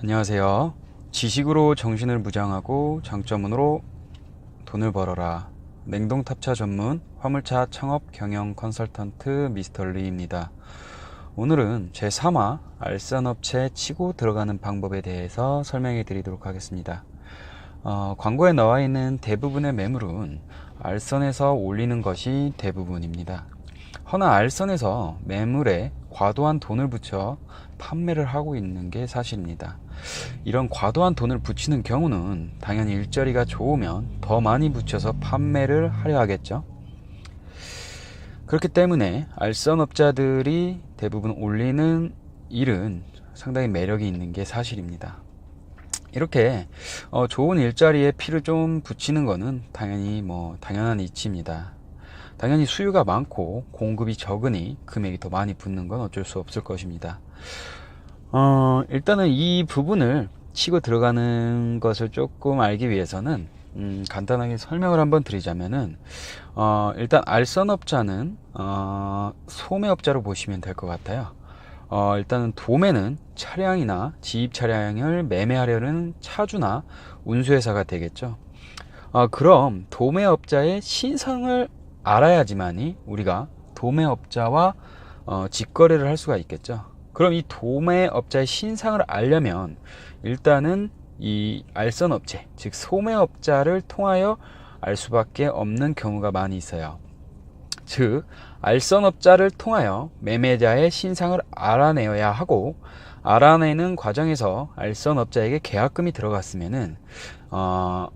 안녕하세요. 지식으로 정신을 무장하고 장점으로 돈을 벌어라. 냉동탑차 전문 화물차 창업 경영 컨설턴트 미스터 리입니다. 오늘은 제3화 알선업체 치고 들어가는 방법에 대해서 설명해 드리도록 하겠습니다. 어, 광고에 나와 있는 대부분의 매물은 알선에서 올리는 것이 대부분입니다. 허나 알선에서 매물에 과도한 돈을 붙여 판매를 하고 있는 게 사실입니다. 이런 과도한 돈을 붙이는 경우는 당연히 일자리가 좋으면 더 많이 붙여서 판매를 하려 하겠죠. 그렇기 때문에 알선업자들이 대부분 올리는 일은 상당히 매력이 있는 게 사실입니다. 이렇게 어, 좋은 일자리에 피를 좀 붙이는 거는 당연히 뭐 당연한 이치입니다. 당연히 수요가 많고 공급이 적으니 금액이 더 많이 붙는 건 어쩔 수 없을 것입니다. 어, 일단은 이 부분을 치고 들어가는 것을 조금 알기 위해서는 음, 간단하게 설명을 한번 드리자면은 어, 일단 알선업자는 어, 소매업자로 보시면 될 것 같아요. 어, 일단은 도매는 차량이나 지입 차량을 매매하려는 차주나 운수회사가 되겠죠. 어, 그럼 도매업자의 신상을 알아야지만이 우리가 도매업자와 어, 직거래를 할 수가 있겠죠. 그럼 이 도매업자의 신상을 알려면 일단은 이 알선업체, 즉 소매업자를 통하여 알 수밖에 없는 경우가 많이 있어요. 즉 알선업자를 통하여 매매자의 신상을 알아내어야 하고 알아내는 과정에서 알선업자에게 계약금이 들어갔으면은 어,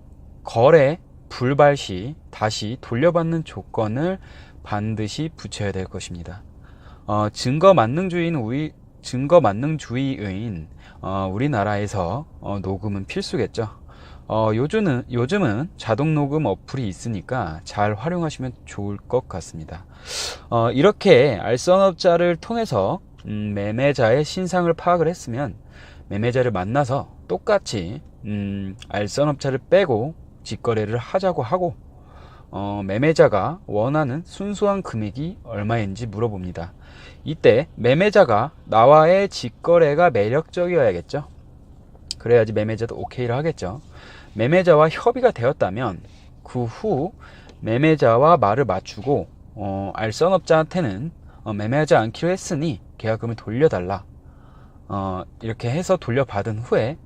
거래 불발 시 다시 돌려받는 조건을 반드시 붙여야 될 것입니다. 어, 증거 만능주의는 우리 증거 만능주의인 어, 우리나라에서 어, 녹음은 필수겠죠. 어, 요즘은 요즘은 자동 녹음 어플이 있으니까 잘 활용하시면 좋을 것 같습니다. 어, 이렇게 알선업자를 통해서 음, 매매자의 신상을 파악을 했으면 매매자를 만나서 똑같이 음, 알선업자를 빼고 직거래를 하자고 하고 어, 매매자가 원하는 순수한 금액이 얼마인지 물어봅니다. 이때 매매자가 나와의 직거래가 매력적이어야겠죠. 그래야지 매매자도 오케이를 하겠죠. 매매자와 협의가 되었다면 그 후 매매자와 말을 맞추고 어, 알선업자한테는 어, 매매하지 않기로 했으니 계약금을 돌려달라. 어, 이렇게 해서 돌려받은 후에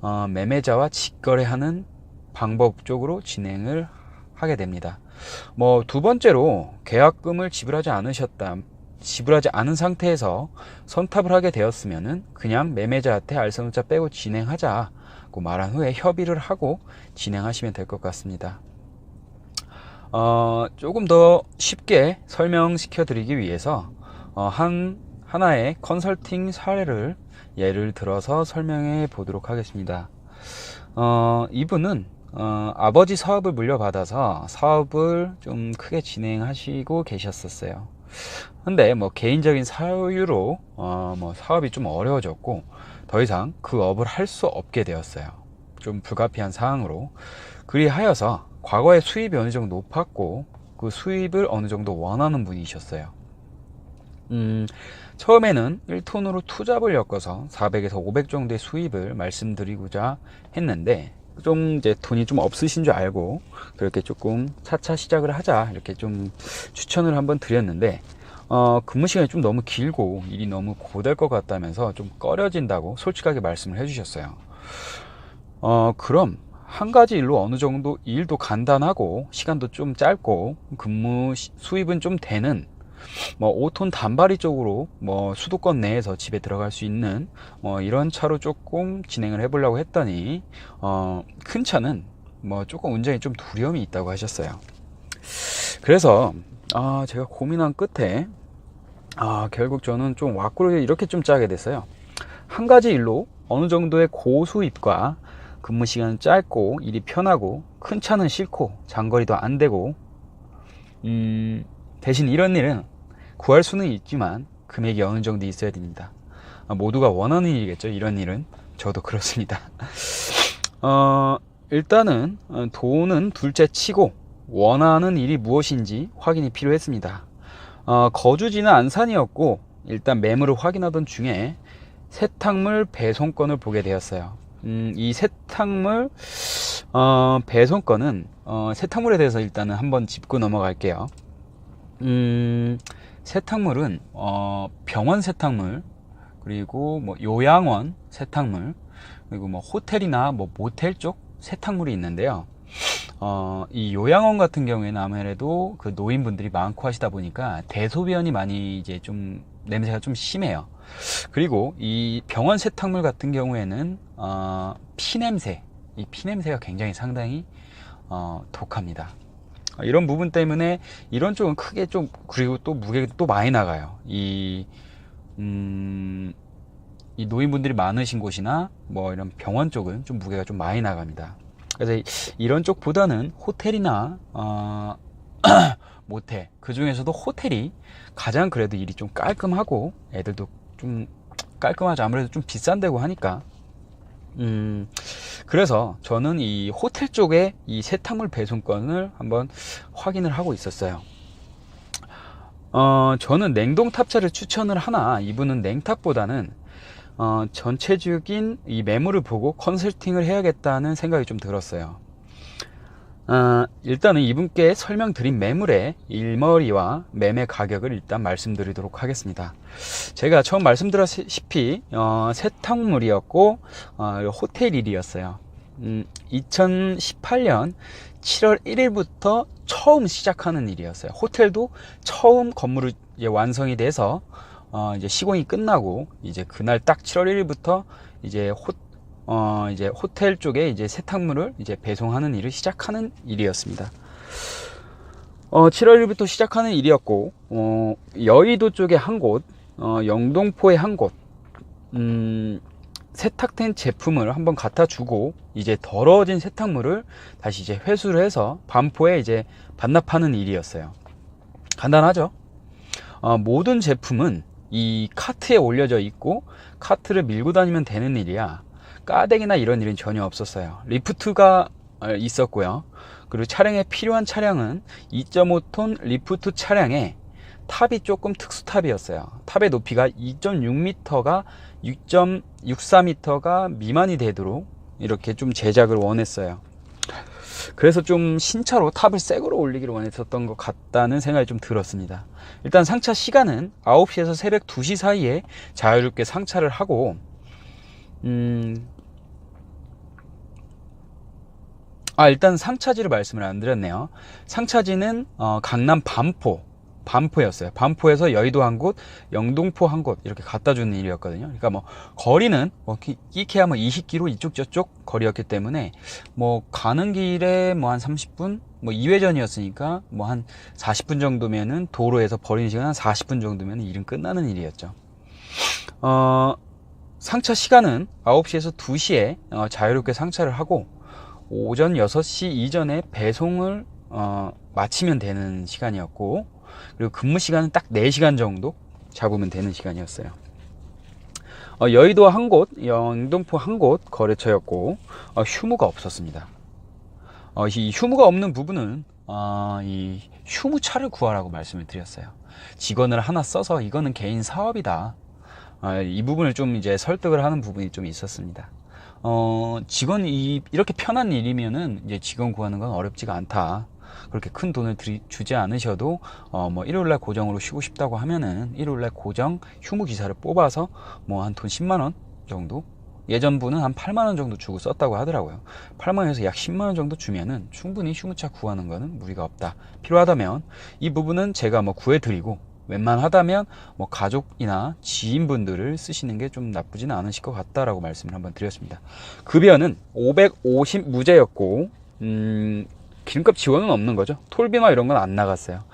어, 매매자와 직거래하는 방법 쪽으로 진행을 하게 됩니다. 뭐 두 번째로 계약금을 지불하지 않으셨다. 지불하지 않은 상태에서 선탑을 하게 되었으면은 그냥 매매자한테 알선업자 빼고 진행하자고 말한 후에 협의를 하고 진행하시면 될 것 같습니다. 어, 조금 더 쉽게 설명시켜 드리기 위해서 어, 한 하나의 컨설팅 사례를 예를 들어서 설명해 보도록 하겠습니다. 어, 이분은 어, 아버지 사업을 물려받아서 사업을 좀 크게 진행하시고 계셨었어요. 근데 뭐 개인적인 사유로 어, 뭐 사업이 좀 어려워졌고 더 이상 그 업을 할 수 없게 되었어요. 좀 불가피한 상황으로 그리하여서 과거에 수입이 어느 정도 높았고 그 수입을 어느 정도 원하는 분이셨어요. 음, 처음에는 1톤으로 투잡을 엮어서 400에서 500 정도의 수입을 말씀드리고자 했는데 좀 이제 돈이 좀 없으신 줄 알고 그렇게 조금 차차 시작을 하자 이렇게 좀 추천을 한번 드렸는데 어, 근무 시간이 좀 너무 길고 일이 너무 고될 것 같다면서 좀 꺼려진다고 솔직하게 말씀을 해주셨어요. 어, 그럼 한 가지 일로 어느 정도 일도 간단하고 시간도 좀 짧고 근무 시- 수입은 좀 되는 뭐 5톤 단발이 쪽으로 뭐 수도권 내에서 집에 들어갈 수 있는 뭐 이런 차로 조금 진행을 해보려고 했더니 어, 큰 차는 뭐 조금 운전이 좀 두려움이 있다고 하셨어요. 그래서 아, 제가 고민한 끝에 아, 결국 저는 좀 와꾸를 이렇게 좀 짜게 됐어요. 한 가지 일로 어느 정도의 고수입과 근무 시간은 짧고 일이 편하고 큰 차는 싫고 장거리도 안 되고 음, 대신 이런 일은 구할 수는 있지만 금액이 어느 정도 있어야 됩니다. 아, 모두가 원하는 일이겠죠. 이런 일은 저도 그렇습니다. 어, 일단은 어, 돈은 둘째 치고 원하는 일이 무엇인지 확인이 필요했습니다. 어, 거주지는 안산이었고 일단 매물을 확인하던 중에 세탁물 배송건을 보게 되었어요. 음, 이 세탁물 어, 배송건은 어, 세탁물에 대해서 일단은 한번 짚고 넘어갈게요. 음, 세탁물은 어, 병원 세탁물 그리고 뭐 요양원 세탁물 그리고 뭐 호텔이나 뭐 모텔 쪽 세탁물이 있는데요. 어, 이 요양원 같은 경우에는 아무래도 그 노인분들이 많고 하시다 보니까 대소변이 많이 이제 좀 냄새가 좀 심해요. 그리고 이 병원 세탁물 같은 경우에는 어, 피냄새, 이 피냄새가 굉장히 상당히 어, 독합니다. 어, 이런 부분 때문에 이런 쪽은 크게 좀 그리고 또 무게가 또 많이 나가요. 이 음, 이 노인분들이 많으신 곳이나 뭐 이런 병원 쪽은 좀 무게가 좀 많이 나갑니다. 그래서 이런 쪽보다는 호텔이나 어, 모텔 그 중에서도 호텔이 가장 그래도 일이 좀 깔끔하고 애들도 좀 깔끔하죠. 아무래도 좀 비싼 데고 하니까. 음, 그래서 저는 이 호텔 쪽에 이 세탁물 배송권을 한번 확인을 하고 있었어요. 어, 저는 냉동 탑차를 추천을 하나 이분은 냉탑보다는 어, 전체적인 이 매물을 보고 컨설팅을 해야겠다는 생각이 좀 들었어요. 어, 일단은 이분께 설명드린 매물의 일머리와 매매 가격을 일단 말씀드리도록 하겠습니다. 제가 처음 말씀드렸다시피 어, 세탁물이었고 어, 호텔 일이었어요. 음, 2018년 7월 1일부터 처음 시작하는 일이었어요. 호텔도 처음 건물이 완성이 돼서 어, 이제 시공이 끝나고 이제 그날 딱 7월 1일부터 이제 호 어, 이제 호텔 쪽에 이제 세탁물을 이제 배송하는 일을 시작하는 일이었습니다. 어, 7월 1일부터 시작하는 일이었고, 어, 여의도 쪽에 한 곳, 어, 영동포에 한 곳, 음, 세탁된 제품을 한번 갖다 주고, 이제 더러워진 세탁물을 다시 이제 회수를 해서 반포에 이제 반납하는 일이었어요. 간단하죠? 어, 모든 제품은 이 카트에 올려져 있고, 카트를 밀고 다니면 되는 일이야. 까대기나 이런 일은 전혀 없었어요. 리프트가 어, 있었고요. 그리고 차량에 필요한 차량은 2.5톤 리프트 차량에 탑이 조금 특수 탑이었어요. 탑의 높이가 2.6m가 6.64m가 미만이 되도록 이렇게 좀 제작을 원했어요. 그래서 좀 신차로 탑을 새거로 올리기를 원했었던 것 같다는 생각이 좀 들었습니다. 일단 상차 시간은 9시에서 새벽 2시 사이에 자유롭게 상차를 하고 음, 아, 일단 상차지를 말씀을 안 드렸네요. 상차지는 어, 강남 반포, 반포였어요. 반포에서 여의도 한 곳, 영동포 한 곳 이렇게 갖다 주는 일이었거든요. 그러니까 뭐 거리는 뭐 끼케야 뭐 20km 이쪽 저쪽 거리였기 때문에 뭐 가는 길에 뭐 한 30분, 뭐 2회전이었으니까 뭐 한 40분 정도면은 도로에서 버리는 시간 한 40분 정도면 일은 끝나는 일이었죠. 어, 상차 시간은 9시에서 2시에 어, 자유롭게 상차를 하고 오전 6시 이전에 배송을 어, 마치면 되는 시간이었고 그리고 근무 시간은 딱 4시간 정도 잡으면 되는 시간이었어요. 어, 여의도 한 곳, 영동포 한 곳 거래처였고 어, 휴무가 없었습니다. 어, 이 휴무가 없는 부분은 어, 이 휴무차를 구하라고 말씀을 드렸어요. 직원을 하나 써서 이거는 개인 사업이다. 어, 이 부분을 좀 이제 설득을 하는 부분이 좀 있었습니다. 어, 직원이 이렇게 편한 일이면은 이제 직원 구하는 건 어렵지가 않다. 그렇게 큰 돈을 들이, 주지 않으셔도 어, 뭐 일요일날 고정으로 쉬고 싶다고 하면은 일요일날 고정 휴무 기사를 뽑아서 뭐 한 돈 10만 원 정도 예전분은 한 8만 원 정도 주고 썼다고 하더라고요. 8만 원에서 약 10만 원 정도 주면은 충분히 휴무차 구하는 거는 무리가 없다. 필요하다면 이 부분은 제가 뭐 구해드리고 웬만하다면 뭐 가족이나 지인분들을 쓰시는 게 좀 나쁘지는 않으실 것 같다라고 말씀을 한번 드렸습니다. 급여는 550 무제였고 음, 기름값 지원은 없는 거죠. 톨비나 이런 건 안 나갔어요.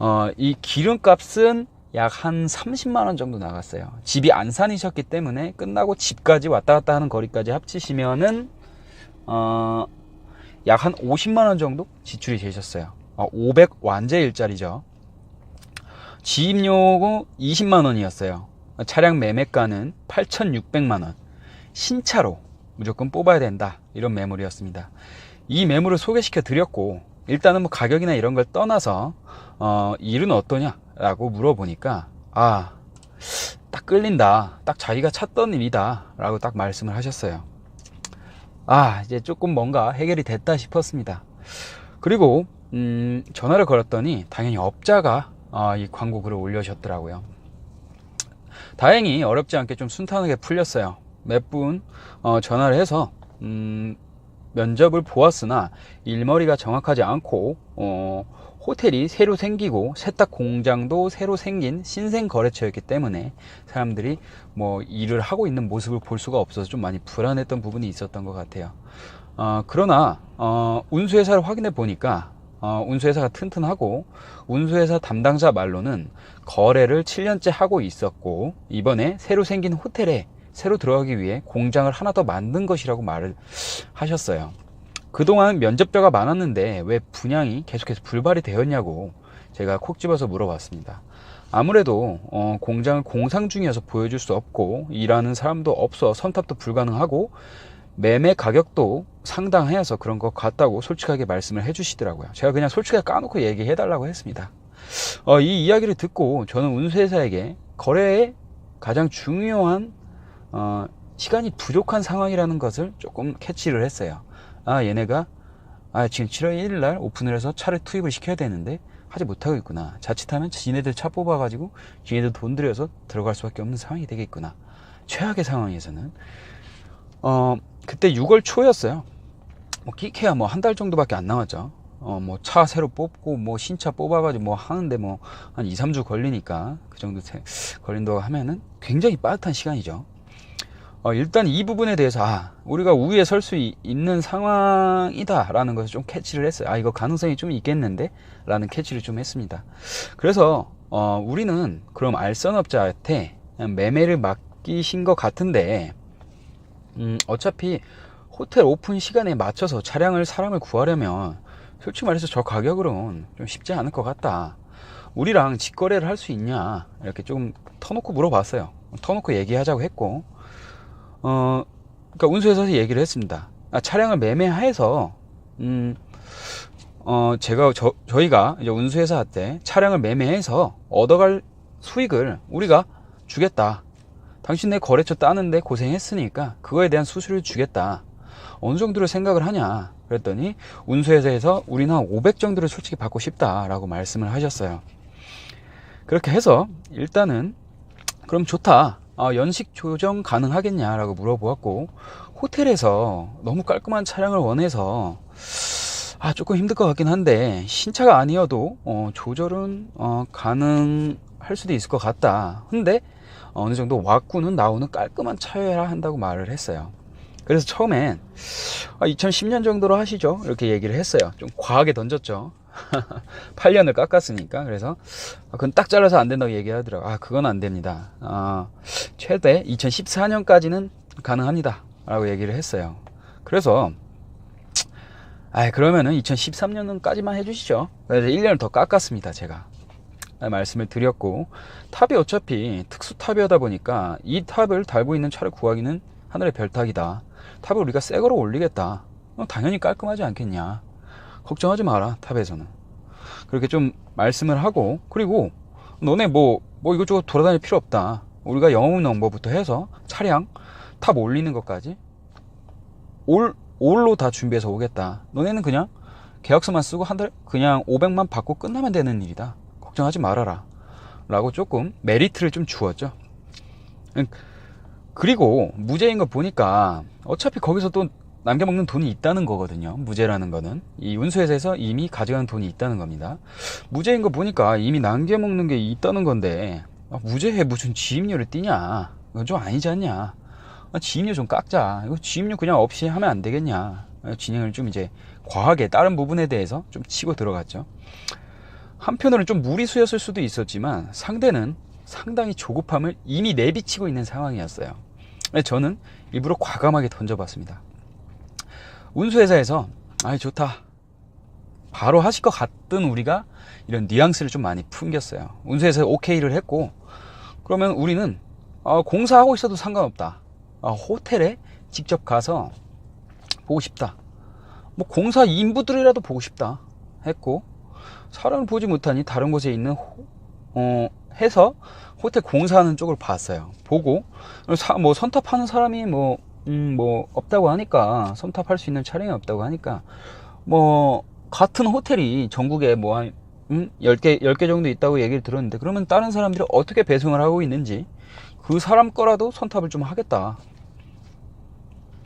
어, 이 기름값은 약 한 30만 원 정도 나갔어요. 집이 안산이셨기 때문에 끝나고 집까지 왔다 갔다 하는 거리까지 합치시면은 어, 약 한 50만 원 정도 지출이 되셨어요. 어, 500 완제 일자리죠. 지입료고 20만 원이었어요. 차량 매매가는 8,600만 원. 신차로 무조건 뽑아야 된다. 이런 매물이었습니다. 이 매물을 소개시켜 드렸고 일단은 뭐 가격이나 이런 걸 떠나서 어, 일은 어떠냐라고 물어보니까 아 딱 끌린다. 딱 자기가 찾던 일이다. 라고 딱 말씀을 하셨어요. 아, 이제 조금 뭔가 해결이 됐다 싶었습니다. 그리고, 음, 전화를 걸었더니 당연히 업자가 아, 이 광고 글을 올려주셨더라고요. 다행히 어렵지 않게 좀 순탄하게 풀렸어요. 몇분 어, 전화를 해서 음, 면접을 보았으나 일머리가 정확하지 않고 어, 호텔이 새로 생기고 세탁 공장도 새로 생긴 신생 거래처였기 때문에 사람들이 뭐 일을 하고 있는 모습을 볼 수가 없어서 좀 많이 불안했던 부분이 있었던 것 같아요. 어, 그러나 어, 운수회사를 확인해 보니까 어, 운수회사가 튼튼하고 운수회사 담당자 말로는 거래를 7년째 하고 있었고 이번에 새로 생긴 호텔에 새로 들어가기 위해 공장을 하나 더 만든 것이라고 말을 하셨어요. 그동안 면접자가 많았는데 왜 분양이 계속해서 불발이 되었냐고 제가 콕 집어서 물어봤습니다. 아무래도 어, 공장을 공상 중이어서 보여줄 수 없고 일하는 사람도 없어 선탑도 불가능하고 매매 가격도 상당해서 그런 것 같다고 솔직하게 말씀을 해주시더라고요. 제가 그냥 솔직하게 까놓고 얘기해 달라고 했습니다. 어, 이 이야기를 듣고 저는 운수회사에게 거래에 가장 중요한 어, 시간이 부족한 상황이라는 것을 조금 캐치를 했어요. 아 얘네가 아 지금 7월 1일 날 오픈을 해서 차를 투입을 시켜야 되는데 하지 못하고 있구나. 자칫하면 지네들 차 뽑아가지고 지네들 돈 들여서 들어갈 수밖에 없는 상황이 되겠구나. 최악의 상황에서는 어 그때 6월 초였어요. 뭐 끼케야 뭐 한 달 정도밖에 안 남았죠. 어 뭐 차 새로 뽑고 뭐 신차 뽑아가지고 뭐 하는데 뭐 한 2, 3주 걸리니까 그 정도 걸린다고 하면은 굉장히 빠듯한 시간이죠. 어, 일단 이 부분에 대해서 아, 우리가 우위에 설 수 있는 상황이다라는 것을 좀 캐치를 했어요. 아 이거 가능성이 좀 있겠는데 라는 캐치를 좀 했습니다. 그래서 어, 우리는 그럼 알선업자한테 매매를 맡기신 것 같은데 음, 어차피 호텔 오픈 시간에 맞춰서 차량을 사람을 구하려면 솔직히 말해서 저 가격으로는 좀 쉽지 않을 것 같다. 우리랑 직거래를 할 수 있냐 이렇게 좀 터놓고 물어봤어요. 터놓고 얘기하자고 했고 어, 그러니까 운수회사에서 얘기를 했습니다. 아, 차량을 매매해서, 음, 어, 제가, 저, 저희가 이제 운수회사 한테 차량을 매매해서 얻어갈 수익을 우리가 주겠다. 당신네 거래처 따는데 고생했으니까 그거에 대한 수수료를 주겠다. 어느 정도로 생각을 하냐. 그랬더니 운수회사에서 우리는 한 500 정도를 솔직히 받고 싶다라고 말씀을 하셨어요. 그렇게 해서 일단은 그럼 좋다. 어, 연식 조정 가능하겠냐라고 물어보았고 호텔에서 너무 깔끔한 차량을 원해서 아 조금 힘들 것 같긴 한데 신차가 아니어도 어, 조절은 어, 가능할 수도 있을 것 같다. 근데 어느 정도 와꾸는 나오는 깔끔한 차여야 한다고 말을 했어요. 그래서 처음엔 아, 2010년 정도로 하시죠 이렇게 얘기를 했어요. 좀 과하게 던졌죠. 8년을 깎았으니까. 그래서 아, 그건 딱 잘라서 안 된다고 얘기하더라고. 아 그건 안 됩니다. 아, 최대 2014년까지는 가능합니다. 라고 얘기를 했어요. 그래서 아 그러면은 2013년까지만 해주시죠. 그래서 1년을 더 깎았습니다 제가. 말씀을 드렸고. 탑이 어차피 특수 탑이다 보니까 이 탑을 달고 있는 차를 구하기는 하늘의 별따기다. 탑을 우리가 새 거로 올리겠다. 어, 당연히 깔끔하지 않겠냐 걱정하지 마라 탑에서는. 그렇게 좀 말씀을 하고 그리고 너네 뭐, 뭐 이것저것 돌아다닐 필요 없다. 우리가 영업 넘버부터 해서 차량 탑 올리는 것까지 올, 올로 다 준비해서 오겠다. 너네는 그냥 계약서만 쓰고 한 달 그냥 500만 받고 끝나면 되는 일이다. 걱정하지 말아라. 라고 조금 메리트를 좀 주었죠. 그리고 무죄인 거 보니까 어차피 거기서 또 남겨먹는 돈이 있다는 거거든요. 무죄라는 거는. 이 운수회사에서 이미 가져가는 돈이 있다는 겁니다. 무죄인 거 보니까 이미 남겨먹는 게 있다는 건데, 아, 무죄에 무슨 지입료를 띄냐. 이건 좀 아니지 않냐. 아, 지입료 좀 깎자. 이거 지입료 그냥 없이 하면 안 되겠냐. 아, 진행을 좀 이제 과하게 다른 부분에 대해서 좀 치고 들어갔죠. 한편으로는 좀 무리수였을 수도 있었지만 상대는 상당히 조급함을 이미 내비치고 있는 상황이었어요. 저는 일부러 과감하게 던져봤습니다. 운수회사에서 아이 좋다. 바로 하실 것 같던 우리가 이런 뉘앙스를 좀 많이 풍겼어요. 운수회사에 오케이를 했고 그러면 우리는 어, 공사하고 있어도 상관없다. 어, 호텔에 직접 가서 보고 싶다. 뭐 공사 인부들이라도 보고 싶다 했고 사람을 보지 못하니 다른 곳에 있는 호, 어, 해서 호텔 공사하는 쪽을 봤어요. 보고 사, 뭐 선탑하는 사람이 뭐, 음, 뭐 없다고 하니까 선탑할 수 있는 차량이 없다고 하니까 뭐 같은 호텔이 전국에 뭐한 음? 10개, 10개 정도 있다고 얘기를 들었는데 그러면 다른 사람들이 어떻게 배송을 하고 있는지 그 사람 거라도 선탑을 좀 하겠다.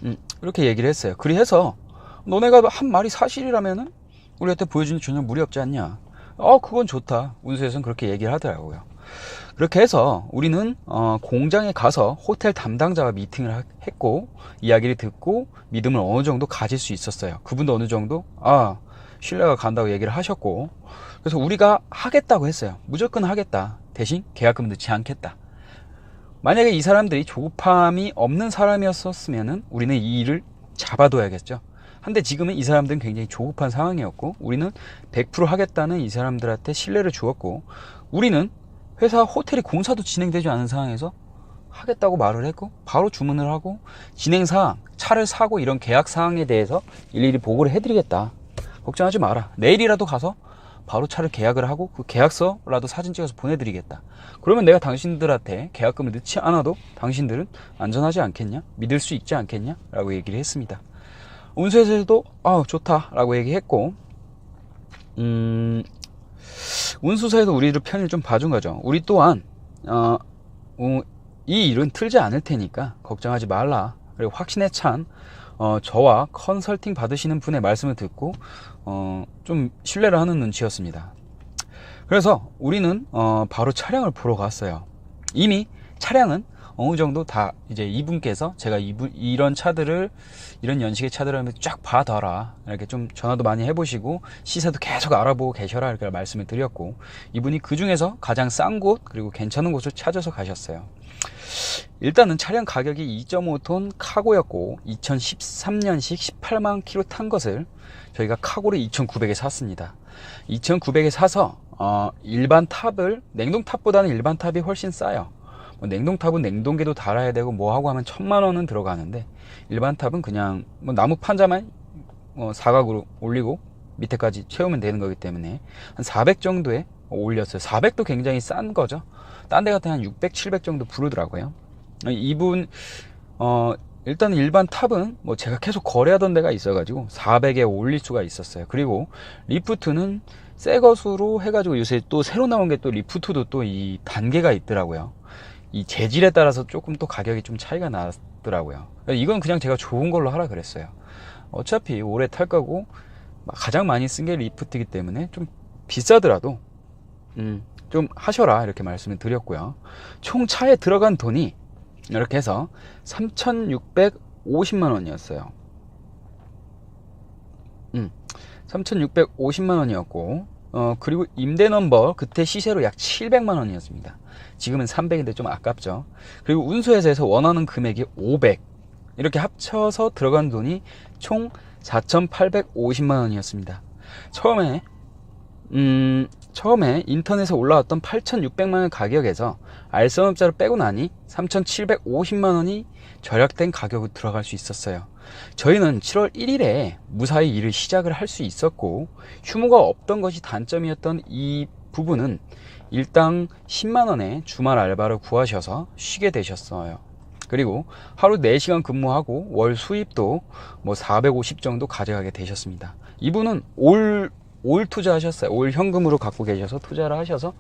음, 이렇게 얘기를 했어요. 그리해서 너네가 한 말이 사실이라면은 우리한테 보여주는 전혀 무리 없지 않냐. 어, 그건 좋다. 운수에서는 그렇게 얘기를 하더라고요. 그렇게 해서 우리는 어, 공장에 가서 호텔 담당자와 미팅을 하- 했고 이야기를 듣고 믿음을 어느 정도 가질 수 있었어요. 그분도 어느 정도 아 신뢰가 간다고 얘기를 하셨고 그래서 우리가 하겠다고 했어요. 무조건 하겠다. 대신 계약금 넣지 않겠다. 만약에 이 사람들이 조급함이 없는 사람이었었으면은 우리는 이 일을 잡아둬야겠죠. 한데 지금은 이 사람들은 굉장히 조급한 상황이었고 우리는 100% 하겠다는 이 사람들한테 신뢰를 주었고 우리는 회사 호텔이 공사도 진행되지 않은 상황에서 하겠다고 말을 했고 바로 주문을 하고 진행 사항 차를 사고 이런 계약 사항에 대해서 일일이 보고를 해드리겠다. 걱정하지 마라. 내일이라도 가서 바로 차를 계약을 하고 그 계약서라도 사진 찍어서 보내드리겠다. 그러면 내가 당신들한테 계약금을 넣지 않아도 당신들은 안전하지 않겠냐? 믿을 수 있지 않겠냐? 라고 얘기를 했습니다. 운수에서도 아 좋다 라고 얘기했고 음 운수사에도 우리를 편을 좀 봐준 거죠. 우리 또한 어, 어, 이 일은 틀지 않을 테니까 걱정하지 말라. 그리고 확신에 찬 어, 저와 컨설팅 받으시는 분의 말씀을 듣고 어, 좀 신뢰를 하는 눈치였습니다. 그래서 우리는 어, 바로 차량을 보러 갔어요. 이미 차량은 어느 정도 다 이제 이분께서 제가 이분 이런 차들을 이런 연식의 차들을 하면 쫙 봐둬라 이렇게 좀 전화도 많이 해보시고 시세도 계속 알아보고 계셔라 이렇게 말씀을 드렸고 이분이 그 중에서 가장 싼 곳 그리고 괜찮은 곳을 찾아서 가셨어요. 일단은 차량 가격이 2.5톤 카고였고 2013년식 18만 킬로 탄 것을 저희가 카고를 2,900에 샀습니다. 2,900에 사서 어, 일반 탑을 냉동 탑보다는 일반 탑이 훨씬 싸요. 뭐 냉동 탑은 냉동기도 달아야 되고 뭐 하고 하면 천만 원은 들어가는데 일반 탑은 그냥 뭐 나무 판자만 어, 사각으로 올리고 밑에까지 채우면 되는 거기 때문에 한 400 정도에 올렸어요. 400도 굉장히 싼 거죠. 딴 데 같으면 한 600, 700 정도 부르더라고요. 이분 어 일단 일반 탑은 뭐 제가 계속 거래하던 데가 있어가지고 400에 올릴 수가 있었어요. 그리고 리프트는 새 것으로 해가지고 요새 또 새로 나온 게 또 리프트도 또 이 단계가 있더라고요. 이 재질에 따라서 조금 또 가격이 좀 차이가 나더라고요. 이건 그냥 제가 좋은 걸로 하라 그랬어요. 어차피 오래 탈 거고 가장 많이 쓴 게 리프트이기 때문에 좀 비싸더라도 음, 좀 하셔라 이렇게 말씀을 드렸고요. 총 차에 들어간 돈이 이렇게 해서 3,650만 원이었어요. 음, 3,650만 원이었고 어, 그리고 임대 넘버 그때 시세로 약 700만 원이었습니다. 지금은 300인데 좀 아깝죠. 그리고 운수회사에서 원하는 금액이 500 이렇게 합쳐서 들어간 돈이 총 4,850만 원이었습니다. 처음에 음, 처음에 인터넷에 올라왔던 8,600만 원 가격에서 알선업자를 빼고 나니 3,750만 원이 절약된 가격으로 들어갈 수 있었어요. 저희는 7월 1일에 무사히 일을 시작을 할 수 있었고 휴무가 없던 것이 단점이었던 이 부분은 일당 10만 원에 주말 알바를 구하셔서 쉬게 되셨어요. 그리고 하루 4시간 근무하고 월 수입도 뭐 450 정도 가져가게 되셨습니다. 이분은 올, 올 투자하셨어요. 올 현금으로 갖고 계셔서 투자를 하셔서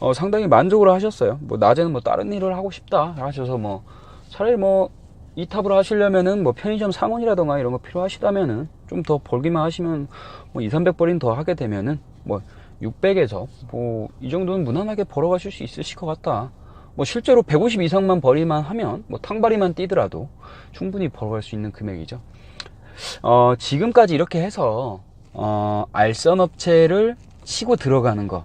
어, 상당히 만족을 하셨어요. 뭐 낮에는 뭐 다른 일을 하고 싶다 하셔서 뭐 차라리 뭐 이탑을 하시려면은 뭐 편의점 상원이라던가 이런 거 필요하시다면은 좀 더 벌기만 하시면 뭐 2, 300벌인 더 하게 되면은 뭐 600에서 뭐 이 정도는 무난하게 벌어가실 수 있으실 것 같다. 뭐 실제로 150 이상만 벌이만 하면 뭐 탕바리만 뛰더라도 충분히 벌어갈 수 있는 금액이죠. 어, 지금까지 이렇게 해서 어, 알선 업체를 치고 들어가는 거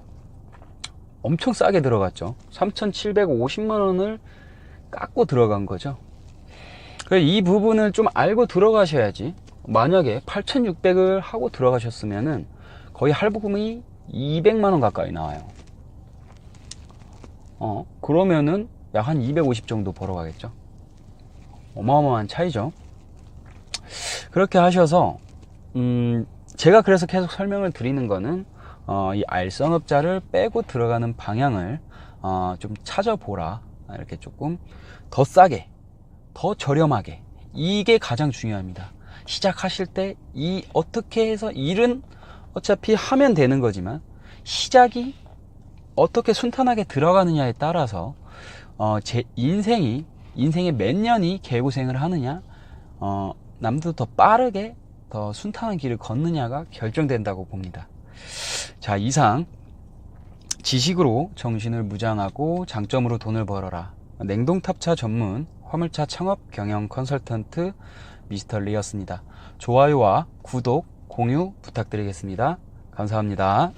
엄청 싸게 들어갔죠. 3,750만 원을 깎고 들어간 거죠. 이 부분을 좀 알고 들어가셔야지. 만약에 8,600을 하고 들어가셨으면은 거의 할부금이 200만 원 가까이 나와요. 어, 그러면은 약 한 250 정도 벌어가겠죠. 어마어마한 차이죠. 그렇게 하셔서 음, 제가 그래서 계속 설명을 드리는 거는 어, 이 알선업자를 빼고 들어가는 방향을 어, 좀 찾아보라. 이렇게 조금 더 싸게, 더 저렴하게. 이게 가장 중요합니다. 시작하실 때 이 어떻게 해서 일은 어차피 하면 되는 거지만 시작이 어떻게 순탄하게 들어가느냐에 따라서 어, 제 인생이 인생의 몇 년이 개고생을 하느냐 어, 남도 더 빠르게 더 순탄한 길을 걷느냐가 결정된다고 봅니다. 자 이상 지식으로 정신을 무장하고 장점으로 돈을 벌어라 냉동탑차 전문 화물차 창업 경영 컨설턴트 미스터 리였습니다. 좋아요와 구독, 공유 부탁드리겠습니다. 감사합니다.